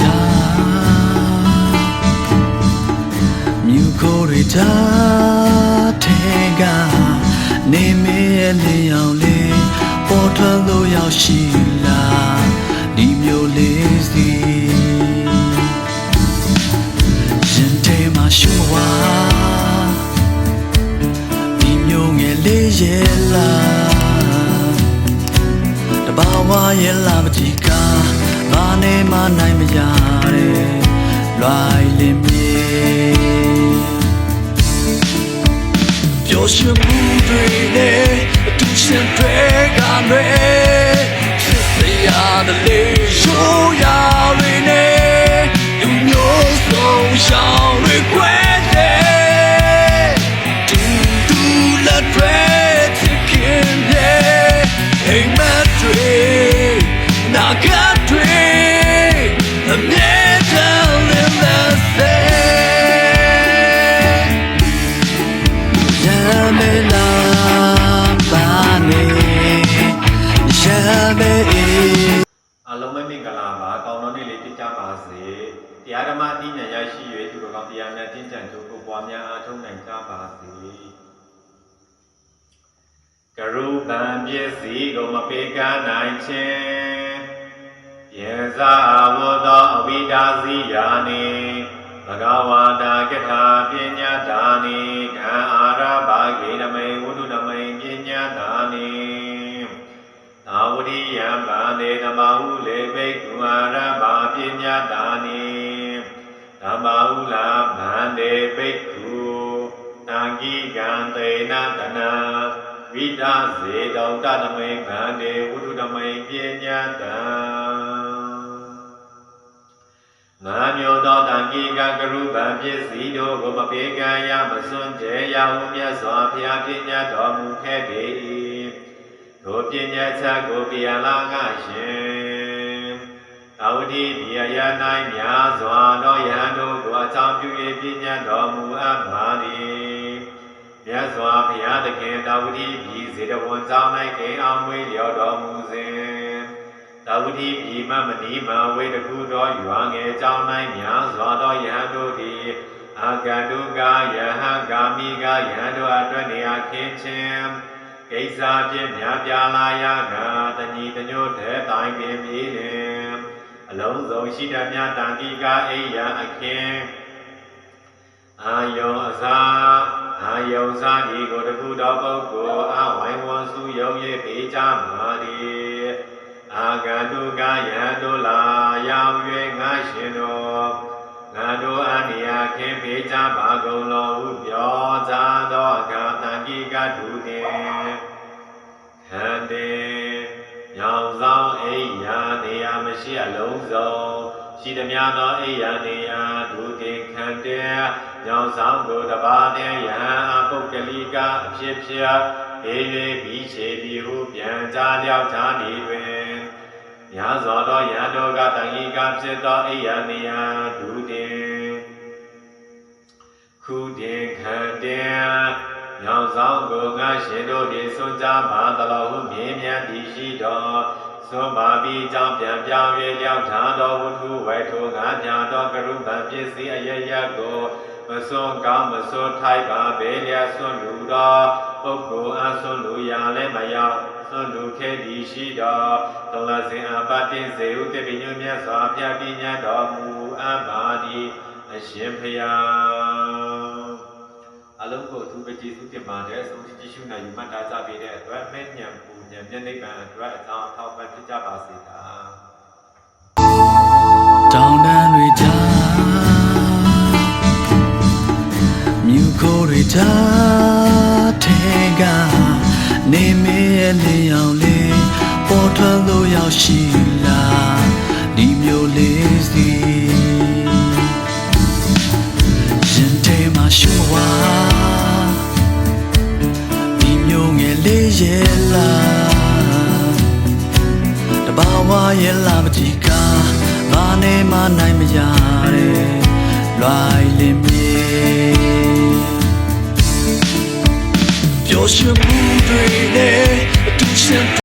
ကြားမြူကိုတွေကြားထဲကနေမေးလေအောင်လေးပေါ်ထွက်လို့ရောက်ရှိလာဒီမျိုးလေးစီရင်ထဲမှာရှူဝါဒီမျိုးငယ်လေးရဲ့လားတဘာဝရဲ့လာမကြည့်က ဘာနဲ့မှနိုင်မရတဲ့လွိုင်လင်းမြေပျော်ရွှင်မှုတွေနဲ့အတူရှင်တွေကမဲ့ဖြစ်စေရတဲ့လေရှိုးရ တော်ကောင်းတရားများတင်းကြံကြိုးကိုပွားများအားထုတ်နိုင်ကြပါစေကရုပံပစ္စည်းကိုမပေးကမ်းနိုင်ခြင်းယေဇာဝတ္တအဝိဒါစီယာနိဘဂဝါတာကထာပညာဒါနိခံအာရဘာဂေနမိဝုဒ္ဓနမိပညာဒါနိသာဝတိယံဗန္ဒေဓမ္မဟုလေဘိက္ခုအာရဘာပညာတာနိဓ မ္မဟုလာဗန္ဒေဘိက္ခုနာဂိကံတေနတနာဝိဒဇေတောတတမိဗန္ဒေဝုဒ္ဓတမိပညာတံငါမျိုးသောတံကိကကရုပံပစ္စည်းတို့ကိုမပေကံရမစွန့်ကြဲရဟုမြတ်စွာဘုရားပညာတော်မူခဲ့ပေ၏တို့ပညာချက်ကိုပြရလာငါရှင် သာဝတိဒီယယ၌များစွာသောယဟန်တို့ကိုအကြောင်းပြု၍ပညာတော်မူအပ်ပါသည်မြတ်စွာဘုရားသခင်သာဝတိပြည်စေတဝန်ကြောင်း၌ကိအောင်မွေးလျော်တော်မူစဉ်သာဝတိပြည်မမဏိမဝေတခုသောရွာငယ်ကြောင်း၌များစွာသောယဟန်တို့သည်အာဂန္တုကယဟန်ဂာမိကယဟန်တို့အတွက်နေရာခင်းခြင်းကိစ္စဖြင့်များပြားလာရကတဏီတညို့တဲ့တိုင်ပင်ပြေးလင် အလုံးစုံရှိတတ်များတန်တိကအိယာအခင်းအာယောအစာအာယောစာဒီကိုတခုသောပုဂ္ဂိုလ်အဝိုင်းဝန်းစုယုံ၍ပေးကြပါသည်အာဂန္တုကယဟန်တို့လာရောက်၍ငါရှင်တော်ငါတို့အနိယခင်ပေးကြပါကုန်လောဟုပြောကြသောအခါတန်တိကဒုတင်ခန္တေ ရာမရှိအလုံးစုံရှိသမျှသောအိယာနေရာဒုတိခန္တေညောင်ဆောင်ကိုတပါးတဲ့ယဟန်အပုဂ္ဂလိကအဖြစ်ဖြစ်ဧ၍ပြီးချေပြီးဟုပြန်ကြလျောက်ကြနေတွင်ညာစွာသောယဟန်တို့ကတန်ဤကဖြစ်သောအိယာနေရာဒုတိခုတင်ခန္တေ။ညောင်ဆောင်ကိုငါရှင်တို့ဒီစွန့်ကြပါသလိုဟုမြင်မြတ်သည်ရှိတော် သွန်ပါပြီးကြောင့်ပြန်ပြောင်း၍ရောက်ထားသောဝတ္ထုဝေထုငါညာသောကရုပံပစ္စည်းအယယကိုမစွန့်ကောင်းမစွန့်ထိုက်ပါဘေလျက်စွန့်လူသောပုဂ္ဂိုလ်အစွန့်လူရာလည်းမရောက်စွန့်လူခဲ့သည်ရှိတော်သုံးလစဉ်အပတိစေဟုတေပိညုမြတ်စွာဘုရားပညာတော်မူအပ်ပါသည်အရှင်ဖျားအလုံးကိုအထူးပဲကျေးဇူးတင်ပါတယ်ဆုံးဖြတ်ကြည့်ရှုနိုင်ယူမှတ်သားကြပေးတဲ့အတွက် မဲ့ညံပူညံမျက်နှိပ်ပံအတွက်အကြောင်းအထောက်ပံ့ဖြစ်ကြပါစေတာတောင်းတန်းတွေကြားမြူကိုတွေကြားထဲကနေမေးလေအောင်လေးပေါ်ထွက်လို့ရောက်ရှိလာဒီမျိုးလေးစီရင်ထဲမှာရှူဝါဒီမျိုးငယ်လေးရဲ့လားတဘာ ဝရဲ့လာမကြည့်ကဘာနဲ့မှနိုင်မရတဲ့လွိုင်လင်းမြေပျော်ရွှင်မှုတွေနဲ့အတူရှင်